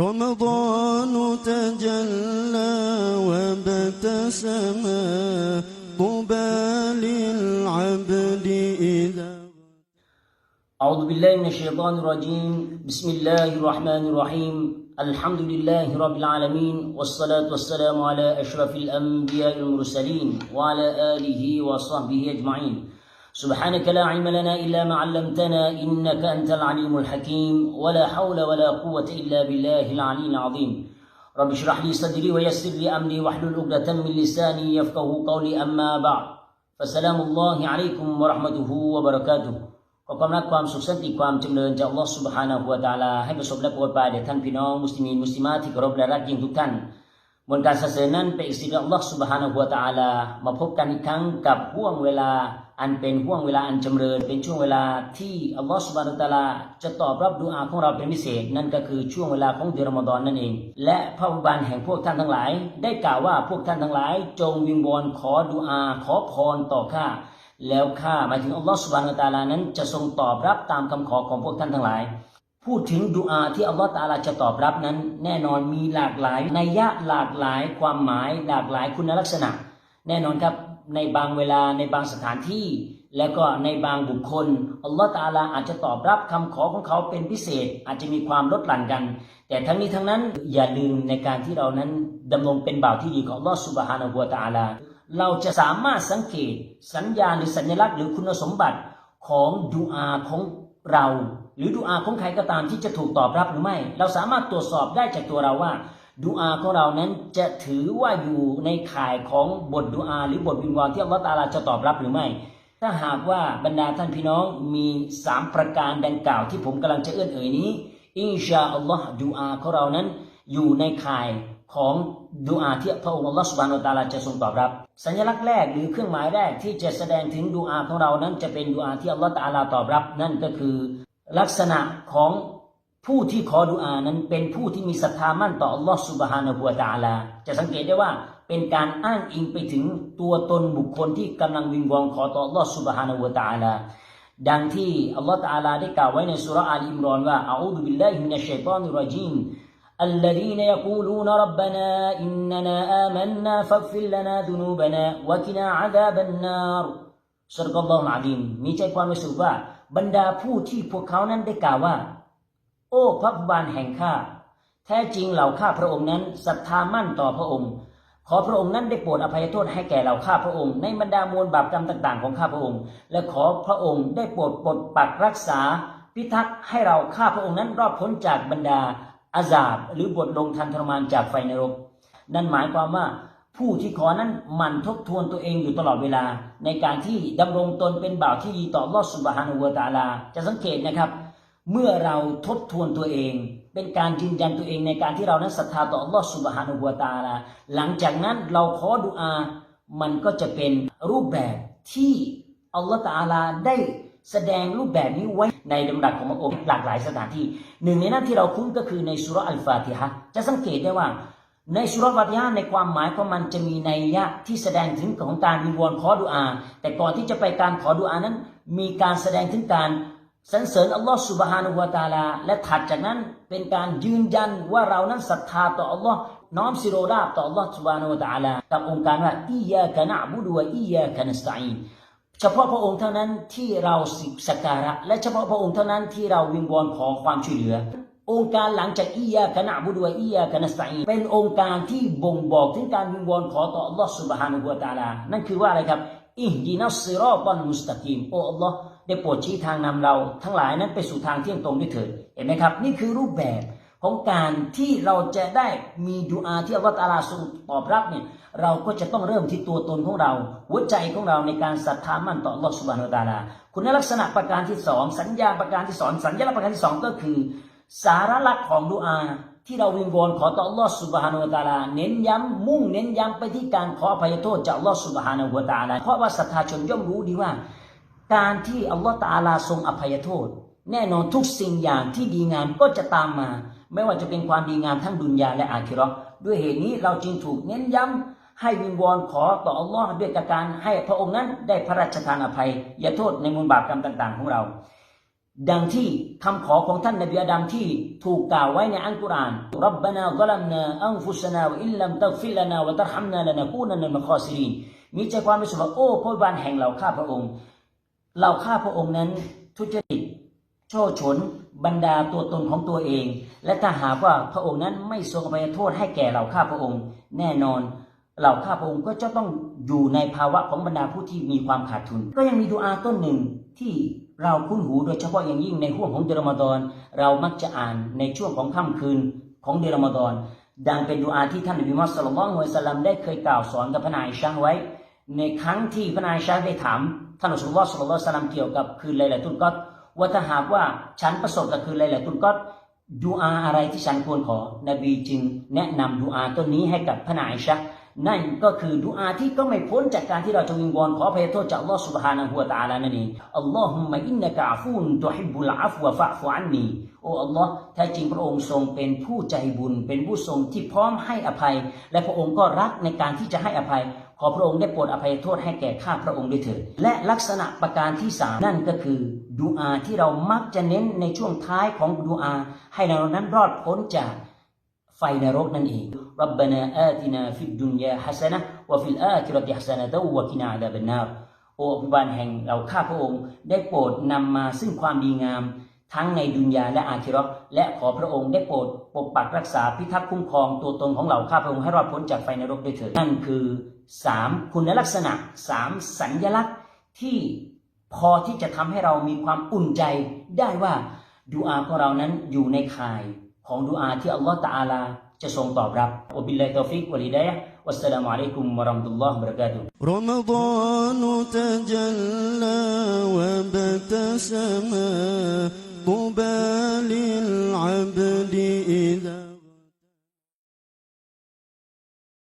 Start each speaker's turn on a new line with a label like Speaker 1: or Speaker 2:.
Speaker 1: رمضان تجلى وابتسم طوبى للعبد إذا
Speaker 2: أعوذ بالله من الشيطان الرجيم. بسم الله الرحمن الرحيم. الحمد لله رب العالمين والصلاة والسلام على أشرف الأنبياء المرسلين وعلى آله وصحبه أجمعين. سبحانك لا علم لنا إلا ما علمتنا إنك أنت العليم الحكيم ولا حول ولا قوة إلا بالله العلي العظيم رب اشرح لي صدري ويسر لي أمري واحلل عقدة من لساني يفقه قولي أما بعد فسلام الله عليكم ورحمته وبركاته ขอความรักความสุขสันติความจำเริญจากอัลลอฮฺสุบฮานาหัวตะอาลาให้ประสบและโปรดปรานแด่ท่านพี่น้องมุสลิมีนมุสลิมาที่เคารพและรักยิ่งทุกท่านบนการสรรเสริญนั้นเป็นอิสริยอัลลอฮฺสุบฮานาหัวตะอาลามาพบกันอีกครั้งกับห่วงเวลา อันเป็นห่วงเวลาอันจำเริญ เป็นช่วงเวลาที่อัลลอฮฺสุบานตะอาลา จะตอบรับดุอาของเราเป็นพิเศษ นั่นก็คือช่วงเวลาของเดือนรอมฎอนนั่นเอง และพระอุบาลแห่งพวกท่านทั้งหลาย ได้กล่าวว่าพวกท่านทั้งหลาย จงวิงวอนขอดุอาขอพรต่อข้าแล้วข้าหมายถึงอัลลอฮฺสุบานตะอาลานั้นจะทรงตอบรับตามคำขอของพวกท่านทั้งหลาย พูดถึงดุอาที่อัลลอฮฺตาลาจะตอบรับนั้น แน่นอนมีหลากหลายนัยยะหลากหลายความหมายหลากหลายคุณลักษณะ แน่นอนครับ ในบางเวลาในบางสถานที่ แล้วก็ในบางบุคคลอัลลอฮฺตะอาลาอาจจะตอบรับคำขอของเขาเป็นพิเศษ อาจจะมีความลดหลั่นกัน แต่ทั้งนี้ทั้งนั้นอย่าลืมในการที่เรานั้นดำรงเป็นบ่าวที่ดีของอัลลอฮฺสุบฮานะฮูวตะอาลา เราจะสามารถสังเกตสัญญาณหรือสัญลักษณ์หรือคุณสมบัติของดุอาของเรา หรือดุอาของใครก็ตามที่จะถูกตอบรับหรือไม่ เราสามารถตรวจสอบได้จากตัวเราว่า ดุอาของเรานั้นจะถือว่าอยู่ในข่ายของบทดุอาหรือบทวิงวอนที่อัลลอฮฺตาลาจะตอบรับหรือไม่ ถ้าหากว่าบรรดาท่านพี่น้องมีสามประการดังกล่าวที่ผมกำลังจะเอื้อนเอ่ยนี้ อินชาอัลลอฮ์ดุอาของเรานั้น อยู่ในข่ายของดุอาที่พระองค์อัลลอฮ์สุบานอัลตาลาจะทรงตอบรับ สัญลักษณ์แรกหรือเครื่องหมายแรกที่จะแสดงถึงดุอาของเรานั้นจะเป็นดุอาที่อัลลอฮ์ตาลาตอบรับ นั่นก็คือ ลักษณะของ ผู้ที่ขอดุอานั้นเป็นผู้ที่มีศรัทธามั่นต่ออัลลอฮ์สุบฮานะฮูวะตะอาลา จะสังเกตได้ว่าเป็นการอ้างอิงไปถึงตัวตนบุคคลที่กำลังวิงวอนขอต่ออัลลอฮ์สุบฮานะฮูวะตะอาลา ดังที่อัลลอฮ์ตะอาลาได้กล่าวไว้ในสุราะห์อาลีอิมรอนว่าอาอูดุบิลลาฮิมินัชชัยฏอนิรรจีม الذين يقولون ربنا إننا آمنا فاغفر لنا ذنوبنا وقنا عذاب النار สุรกัลลอฮุอาลีมมีใจความรู้สึกว่า บรรดาผู้ที่พวกเขานั้นได้กล่าวว่า โอ้พระผู้บานแห่งข้า แท้จริงเหล่าข้าพระองค์นั้นศรัทธามั่นต่อพระองค์ ขอพระองค์นั้นได้โปรดอภัยโทษให้แก่เหล่าข้าพระองค์ ในบรรดามวลบาปกรรมต่าง ๆ ของข้าพระองค์ และขอพระองค์ได้โปรดปกปักรักษา พิทักษ์ให้เราข้าพระองค์นั้นรอดพ้นจากบรรดาอาซาบหรือบทลงทันทรมานจากไฟนรก นั่นหมายความว่าผู้ที่ขอนั้นมันทบทวนตัวเองอยู่ตลอดเวลา ในการที่ดำรงตนเป็นบ่าวที่ดีต่อลอสุบฮานุวตาลา จะสังเกตนะครับ เมื่อเราทบทวนตัวเอง เป็นการยืนยันตัวเองในการที่เรานั้นศรัทธาต่ออัลลอฮฺสุบฮานุวตะอาลาหลังจากนั้นเราขอดุอา มันก็จะเป็นรูปแบบที่อัลลอฮฺตาลาได้แสดงรูปแบบนี้ไว้ในดำรัสของพระองค์หลากหลายสถานที่ หนึ่งในนั้นที่เราคุ้นก็คือในสุรอัลฟาติฮะจะสังเกตได้ว่า ในสุรฟาติฮะในความหมายของมันจะมีในยยะที่แสดงถึงของการวิงวอนขอดุอา แต่ก่อนที่จะไปการขอดุอานั้น มีการแสดงถึงการ สรรเสริญอัลลอฮ์สุบฮานุวะตาลา และถัดจากนั้นเป็นการยืนยันว่าเรานั้นศรัทธาต่ออัลลอฮ์น้อมสิโรราบต่ออัลลอฮ์สุบฮานุวะตาลากับองค์การว่าอียากะนะบุดวะอียากะนัสตัอีนเฉพาะพระองค์เท่านั้นที่เราสักการะ และเฉพาะพระองค์เท่านั้นที่เราวิงวอนขอความช่วยเหลือ องค์การหลังจากอียากะนะบุดวะอียากะนัสตัอีนเป็นองค์การที่บ่งบอกถึงการวิงวอนขอต่ออัลลอฮ์สุบฮานุวะตาลา นั่นคือว่าอะไรครับอิฮดีนัสซิรอตันมุสตะกีมโอ้อัลลอฮ์ ได้โปรดชี้ทางนำเราทั้งหลายนั้นไปสู่ทางเที่ยงตรงด้วยเถิดเห็นไหมครับ นี่คือรูปแบบของการที่เราจะได้มีดูอาที่อัลลอฮฺตอาลาทรงตอบรับเนี่ยเราก็จะต้องเริ่มที่ตัวตนของเรา หัวใจของเราในการศรัทธามั่นต่ออัลลอฮฺสุบฮานาตะอาลาคุณลักษณะประการที่สองสัญญาประการที่สองสัญลักษณ์ประการที่สองก็คือ สาระลักษณ์ของดูอาที่เราวิงวอนขอต่ออัลลอฮฺสุบฮานาตะอาลาเน้นย้ำมุ่งเน้นย้ำไปที่การขออภัยโทษจากอัลลอฮฺสุบฮานาตะอาลาเพราะว่าศรัทธาชนย่อมรู้ดีว่า การที่อัลลอฮฺตาอาลาทรงอภัยโทษ แน่นอนทุกสิ่งอย่างที่ดีงามก็จะตามมา ไม่ว่าจะเป็นความดีงามทั้งดุนยาและอาคิราะห์ด้วยเหตุนี้เราจึงถูกเน้นย้ำให้วิงวอนขอต่ออัลลอฮ์ด้วยการให้พระองค์นั้นได้พระราชทานอภัยยาโทษในมูลบาปกรรมต่าง ๆ ของเรา ดังที่คำขอของท่านนบีอาดัมที่ถูกกล่าวไว้ในอัลกุรอานรับบานาซลัมนาอันฟุสนาวอิลลัมตักฟิลนา วะตรฮัมนาลนะกูนันมัคอซิรินมีใจความรู้สึกว่าโอ้พระบานแห่งเราข้าพระองค์ เราข้าพระองค์นั้นทุจริตโช่อฉนบรรดาตัวตนของตัวเอง และถ้าหากว่าพระองค์นั้นไม่ทรงอภัยโทษให้แก่เราข้าพระองค์ แน่นอนเหล่าข้าพระองค์ก็จะต้องอยู่ในภาวะของบรรดาผู้ที่มีความขาดทุน ก็ยังมีดูอาต้นหนึ่งที่เราคุ้นหูโดยเฉพาะอย่างยิ่งในห่วงของเดือนรอมฎอน เรามักจะอ่านในช่วงของค่ำคืนของเดือนรอมฎอน ดังเป็นดูอาที่ท่านนบีมุฮัมมัดสุลลัลลอฮุอะลัยฮิวะสัลลัมได้เคยกล่าวสอนกับพระนายชางไว้ ในครั้งที่พระนายชาได้ถามท่านอัสลลอฮ์สุลลัลลอฮุอะลัยฮิวะสัลลัมเกี่ยวกับคืนไลลาตุลกอดร์ว่าถ้าหากว่าฉันประสบกับคืนไลลาตุลกอดร์ดูอาอะไรที่ฉันควรขอ นบีจึงแนะนำดูอาต้นนี้ให้กับพระนายชา นั่นก็คือดุอาที่ก็ไม่พ้นจากการที่เราจะวิงวอนขออภัยโทษจากอัลลอฮ์ سبحانه และ تعالى นั่นเองอัลลอฮุมะอินนะกะอาฟูนตุฮิบบุลอาฟวะฟะฟุอันนีโอ้อัลลอฮ์แท้จริงพระองค์ทรงเป็นผู้ใจบุญ เป็นผู้ทรงที่พร้อมให้อภัย และพระองค์ก็รักในการที่จะให้อภัย ขอพระองค์ได้โปรดอภัยโทษให้แก่ข้าพระองค์ด้วยเถิดและลักษณะประการที่สามนั่นก็คือดูอาที่เรามักจะเน้นในช่วงท้ายของดูอา ให้เรานั้นรอดพ้นจากไฟนรกนั่นเองรับบานาอาตินาฟิดดุนยาฮัสนะวะฟิลอาคิรติฮัสนะตวะกินาอาดาบันนาโอ้อภิบาลแห่งเราข้าพระองค์ ได้โปรดนำมาซึ่งความดีงาม ทั้งในดุนยาและอาคิราะห์และขอพระองค์ได้โปรดปกปักรักษาพิทักษ์คุ้มครองตัวตนของเราข้าพระองค์ให้รอดพ้นจากไฟนรกด้วยเถิดนั่นคือ 3 คุณลักษณะ 3 สัญญลักษณ์ที่พอที่จะทำให้เรามีความอุ่นใจ ได้ว่าดูอาของเรานั้นอยู่ในข่ายของดูอาที่อัลลอฮฺตาอาลาจะทรงตอบรับอบิลลาฮิตอฟิกวะลิดายะวัสสลามุอะลัยกุมวะรามะตุลลอฮฺวบรากาตุร
Speaker 1: อมฎอนุตัจัลลา
Speaker 2: วะบัตส
Speaker 1: มากุบาลิลอับ